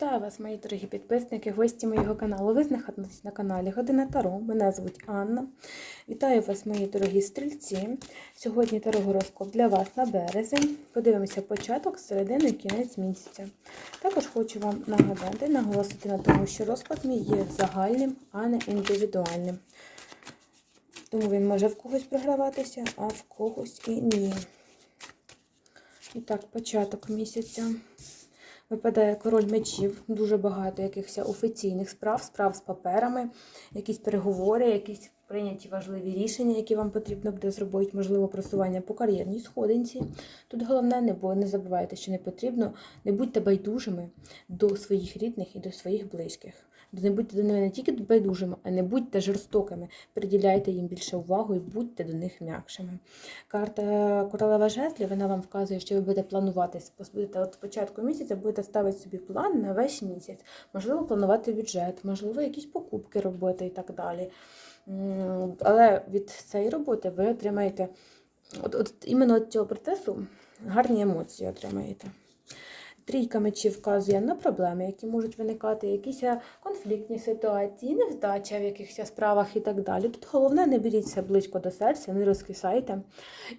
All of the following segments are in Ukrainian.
Вітаю вас, мої дорогі підписники, гості моєго каналу. Ви знаходитесь на каналі Година Таро. Мене звуть Анна. Вітаю вас, мої дорогі стрільці. Сьогодні тарогороскоп для вас на березень. Подивимося початок, середину і кінець місяця. Також хочу вам нагадати, наголосити на тому, що розклад мій є загальним, а не індивідуальним. Тому він може в когось програватися, а в когось і ні. І так, початок місяця. Випадає король мечів, дуже багато якихось офіційних справ, справ з паперами, якісь переговори, якісь прийняті важливі рішення, які вам потрібно буде зробити, можливо, просування по кар'єрній сходинці. Тут головне, не, бо не забувайте, що не потрібно, не будьте байдужими до своїх рідних і до своїх близьких. Не будьте до них не тільки байдужими, а не будьте жорстокими. Приділяйте їм більше увагу і будьте до них м'якшими. Карта королева жезлів, вона вам вказує, що ви будете планувати. Будете от спочатку місяця будете ставити собі план на весь місяць. Можливо, планувати бюджет, можливо, якісь покупки робити і так далі. Але від цієї роботи ви отримаєте от, от іменно від цього процесу гарні емоції отримаєте. Трійка мечів вказує на проблеми, які можуть виникати, якісь е, конфліктні ситуації, невдача в якихось справах і так далі. Тут головне, не беріться близько до серця, не розкисайте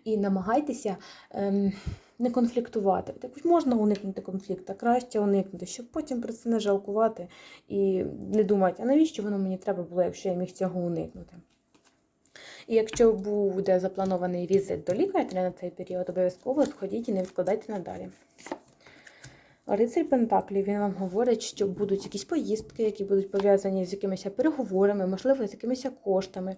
і намагайтеся ем, не конфліктувати. Так можна уникнути конфлікту, краще уникнути, щоб потім про це не жалкувати і не думати, а навіщо воно мені треба було, якщо я міг цього уникнути. І якщо буде запланований візит до лікаря на цей період, обов'язково сходіть і не відкладайте надалі. Рицарь Пентаклів він вам говорить, що будуть якісь поїздки, які будуть пов'язані з якимись переговорами, можливо, з якимись коштами.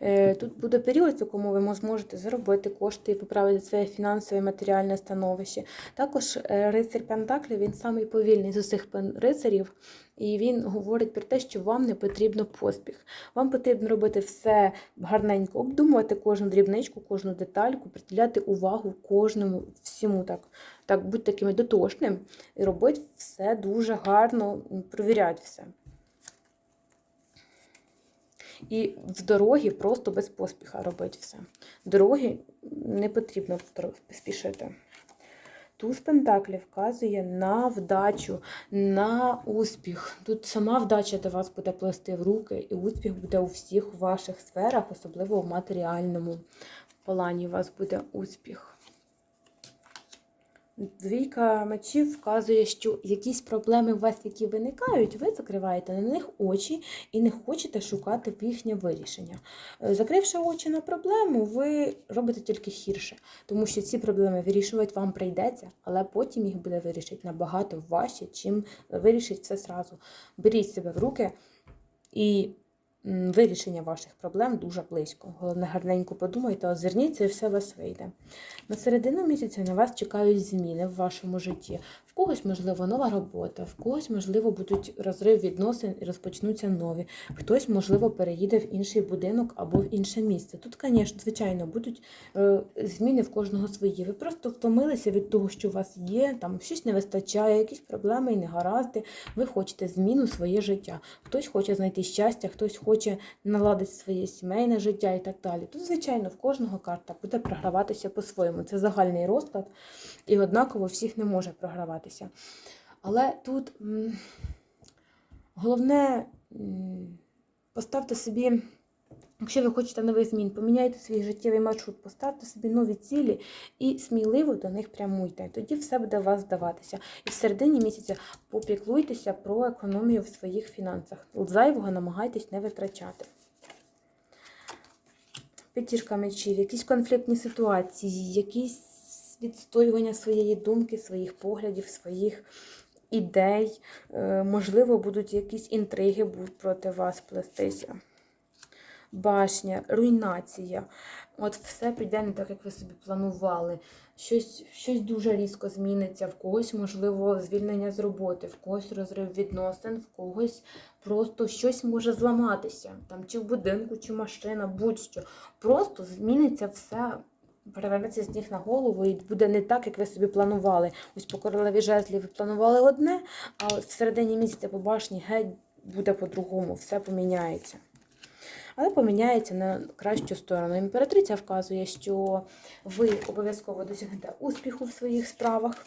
Е, Тут буде період, в якому ви зможете заробити кошти і поправити своє фінансове і матеріальне становище. Також е, рицарь Пентаклів він самий повільний з усіх рицарів. І він говорить про те, що вам не потрібно поспіх. Вам потрібно робити все гарненько, обдумувати кожну дрібничку, кожну детальку, приділяти увагу кожному всьому так. Так, будь такими дотошним і робити все дуже гарно, провіряти все. І в дорогі просто без поспіха робити все. В дорогі не потрібно спішити. Туз Пентаклів вказує на вдачу, на успіх. Тут сама вдача до вас буде плести в руки, і успіх буде у всіх ваших сферах, особливо в матеріальному плані у вас буде успіх. Двійка мечів вказує, що якісь проблеми у вас, які виникають, ви закриваєте на них очі і не хочете шукати їхнє вирішення. Е, Закривши очі на проблему, ви робите тільки гірше, тому що ці проблеми вирішувати вам прийдеться, але потім їх буде вирішити набагато важче, чим вирішить все зразу. Беріть себе в руки і вирішення ваших проблем дуже близько. Головне, гарненько подумайте, озирніться і все у вас вийде. На середину місяця на вас чекають зміни в вашому житті. В когось, можливо, нова робота, в когось, можливо, будуть розрив відносин і розпочнуться нові. Хтось, можливо, переїде в інший будинок або в інше місце. Тут, звісно, звичайно, будуть е, зміни в кожного свої. Ви просто втомилися від того, що у вас є, там щось не вистачає, якісь проблеми і негаразди. Ви хочете зміну своє життя. Хтось хоче знайти щастя, хтось хоче наладити своє сімейне життя і так далі. Тут, звичайно, в кожного карта буде програватися по-своєму. Це загальний розклад, і однаково всіх не може програватися. Але тут головне поставте собі, якщо ви хочете нових змін, поміняйте свій життєвий маршрут, поставте собі нові цілі і сміливо до них прямуйте. Тоді все буде вас вдаватися. І в середині місяця попіклуйтеся про економію в своїх фінансах. Зайвого намагайтесь не витрачати. П'ятірка мечів, якісь конфліктні ситуації, якісь відстоювання своєї думки, своїх поглядів, своїх ідей. Е, Можливо, будуть якісь інтриги проти вас плестися. Башня, руйнація. От все піде не так, як ви собі планували. Щось, щось дуже різко зміниться, в когось, можливо, звільнення з роботи, в когось розрив відносин, в когось просто щось може зламатися. Там чи в будинку, чи машина, будь-що. Просто зміниться все. Перевернеться з ніг на голову і буде не так, як ви собі планували. Ось по королеві жезлів ви планували одне, а в середині місяця по башні геть буде по-другому, все поміняється. Але поміняється на кращу сторону. Імператриця вказує, що ви обов'язково досягнете успіху в своїх справах.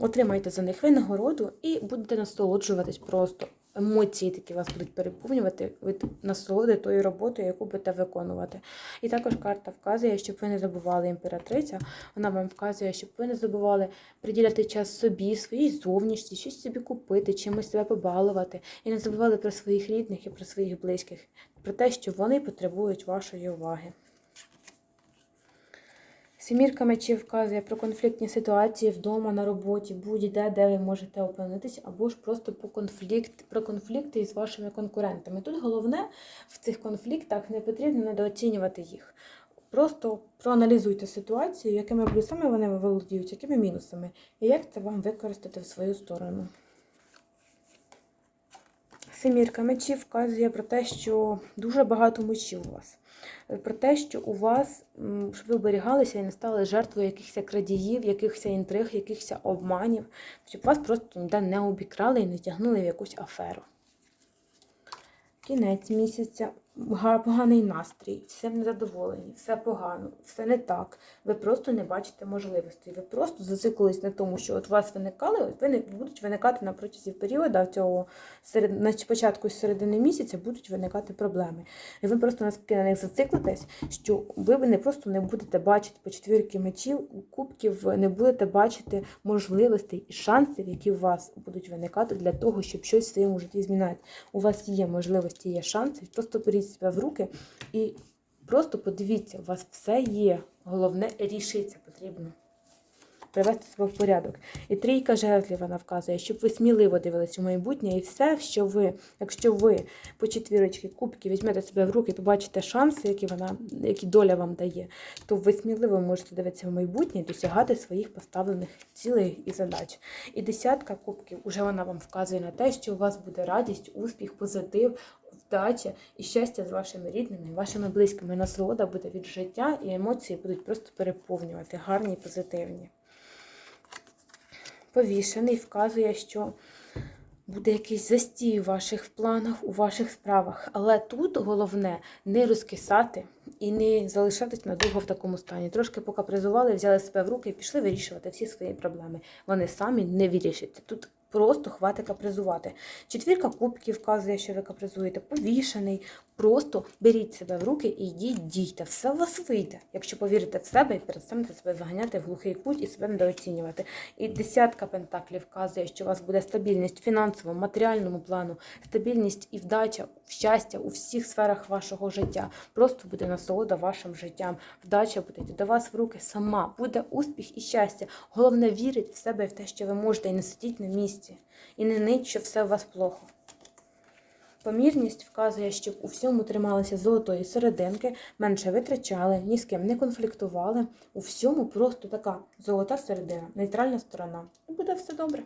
отримаєте за них винагороду і будете насолоджуватись просто. Емоції такі вас будуть переповнювати від насолоди тої роботи, яку будете виконувати. І також карта вказує, щоб ви не забували імператриця. Вона вам вказує, щоб ви не забували приділяти час собі, своїй зовнішності, щось собі купити, чимось себе побалувати. І не забували про своїх рідних і про своїх близьких, про те, що вони потребують вашої уваги. Сімірка мечів вказує про конфліктні ситуації вдома, на роботі, будь-де, де ви можете опинитись, або ж просто по конфлікт, про конфлікти із вашими конкурентами. Тут головне в цих конфліктах не потрібно недооцінювати їх. Просто проаналізуйте ситуацію, якими плюсами вони володіють, якими мінусами, і як це вам використати в свою сторону. Семірка мечів вказує про те, що дуже багато мечів у вас. Е, Про те, що у вас, щоб ви оберігалися і не стали жертвою якихось крадіїв, якихось інтриг, якихось обманів, щоб вас просто ніде не обікрали і не тягнули в якусь аферу. Кінець місяця, поганий настрій, все незадоволені, все погано, все не так. Ви просто не бачите можливостей. Ви просто зациклились на тому, що от у вас виникали, от вони будуть виникати на протязі періоду цього серед на початку середини місяця будуть виникати проблеми. І ви просто наскільки на них зациклитесь, що ви не просто не будете бачити по четвірки мечів, кубків, не будете бачити можливостей і шансів, які у вас будуть виникати для того, щоб щось в своєму житті змінити. У вас є можливості, є шанси. Просто беріть себе в руки і просто подивіться, у вас все є. Головне рішиться потрібно. Привести себе в порядок. І трійка жезлів вона вказує, щоб ви сміливо дивились у майбутнє, і все, що ви, якщо ви по четвірочки кубки візьмете себе в руки, побачите шанси, які вона, які доля вам дає, то ви сміливо можете дивитися в майбутнє і досягати своїх поставлених цілей і задач. І десятка кубків уже вона вам вказує на те, що у вас буде радість, успіх, позитив, вдача і щастя з вашими рідними, вашими близькими. Насолода буде від життя, і емоції будуть просто переповнювати, гарні позитивні. Повішений вказує, що буде якийсь застій у ваших планах, у ваших справах. Але тут головне не розкисати і не залишатись надовго в такому стані. Трошки покапризували, взяли себе в руки і пішли вирішувати всі свої проблеми. Вони самі не вирішаться. Тут просто хватить капризувати. Четвірка кубків вказує, що ви капризуєте, повішений. Просто беріть себе в руки і йдіть, дійте. Все у вас вийде, якщо повірите в себе і перестанете себе заганяти в глухий кут і себе недооцінювати. І десятка пентаклів вказує, що у вас буде стабільність фінансовому, матеріальному плану, стабільність і вдача, щастя у всіх сферах вашого життя. Просто буде насолода вашим життям. Вдача буде йти до вас в руки сама. Буде успіх і щастя. Головне вірить в себе і в те, що ви можете, і не сидіть на місці. І не нить, що все у вас плохо. Помірність вказує, щоб у всьому трималися золотої серединки, менше витрачали, ні з ким не конфліктували. У всьому просто така золота середина, нейтральна сторона. І буде все добре.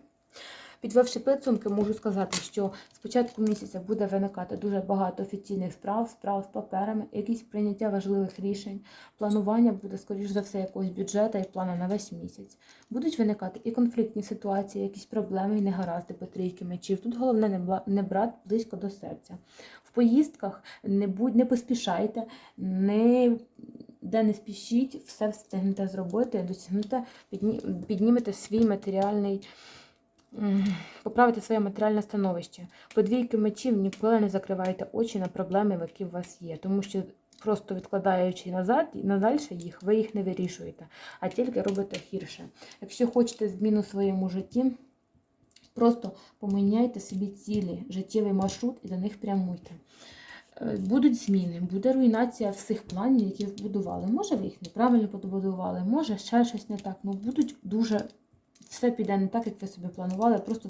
Підвівши підсумки, можу сказати, що з початку місяця буде виникати дуже багато офіційних справ, справ з паперами, якісь прийняття важливих рішень, планування буде, скоріш за все, якогось бюджету і плану на весь місяць. Будуть виникати і конфліктні ситуації, якісь проблеми і негаразди по трійки мечів. Тут головне не не брати близько до серця. В поїздках не будь, не поспішайте, не де не спішіть, все встигнете зробити, досягнете, підні- піднімете свій матеріальний. Поправити своє матеріальне становище. По двійки мечів ніколи не закривайте очі на проблеми, які у вас є, тому що просто відкладаючи назад надальше їх, ви їх не вирішуєте, а тільки робите гірше. Якщо хочете зміну в своєму житті, просто поміняйте собі цілі, життєвий маршрут і до них прямуйте. Е, Будуть зміни, буде руйнація всіх планів, які вбудували. Може, ви їх неправильно побудували, може ще щось не так. Ну будуть дуже все піде не так, як ви собі планували, просто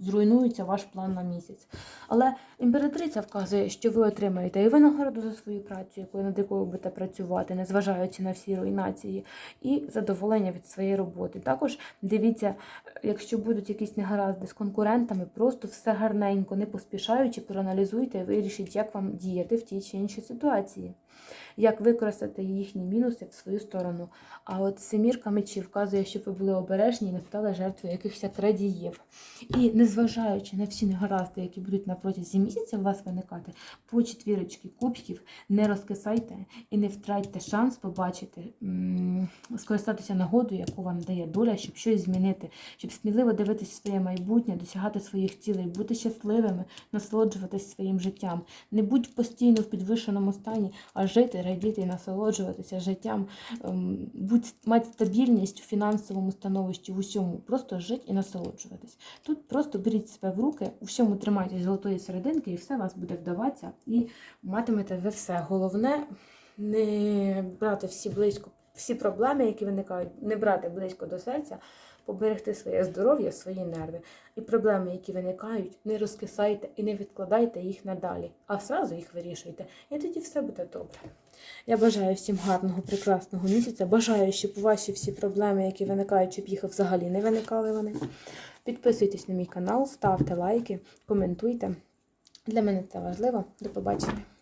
зруйнується ваш план на місяць. Але імператриця вказує, що ви отримаєте і винагороду за свою працю, якою над якою будете працювати, незважаючи на всі руйнації, і задоволення від своєї роботи. Також дивіться, якщо будуть якісь негаразди з конкурентами, просто все гарненько, не поспішаючи, проаналізуйте і вирішіть, як вам діяти в тій чи іншій ситуації. Як використати їхні мінуси в свою сторону. А от семірка мечів вказує, щоб ви були обережні і не стали жертвою якихось крадіїв. І незважаючи на всі негаразди, які будуть на протязі місяця у вас виникати, по четвірочки кубків не розкисайте і не втратьте шанс побачити, скористатися нагодою, яку вам дає доля, щоб щось змінити, щоб сміливо дивитися своє майбутнє, досягати своїх цілей, бути щасливими, насолоджуватись своїм життям. Не будь постійно в підвищеному стані, а жити, радіти і насолоджуватися життям, ем, будь мати стабільність у фінансовому становищі, в усьому, просто жити і насолоджуватись. Тут просто беріть себе в руки, у всьому тримайтесь золотої серединки, і все вас буде вдаватися, і матимете ви все. Головне не брати всі близько, всі проблеми, які виникають, не брати близько до серця, поберегти своє здоров'я, свої нерви. І проблеми, які виникають, не розкисайте і не відкладайте їх надалі, а зразу їх вирішуйте. І тоді все буде добре. Я бажаю всім гарного, прекрасного місяця. Бажаю, щоб ваші всі проблеми, які виникають, щоб їх взагалі не виникали вони. Підписуйтесь на мій канал, ставте лайки, коментуйте. Для мене це важливо. До побачення.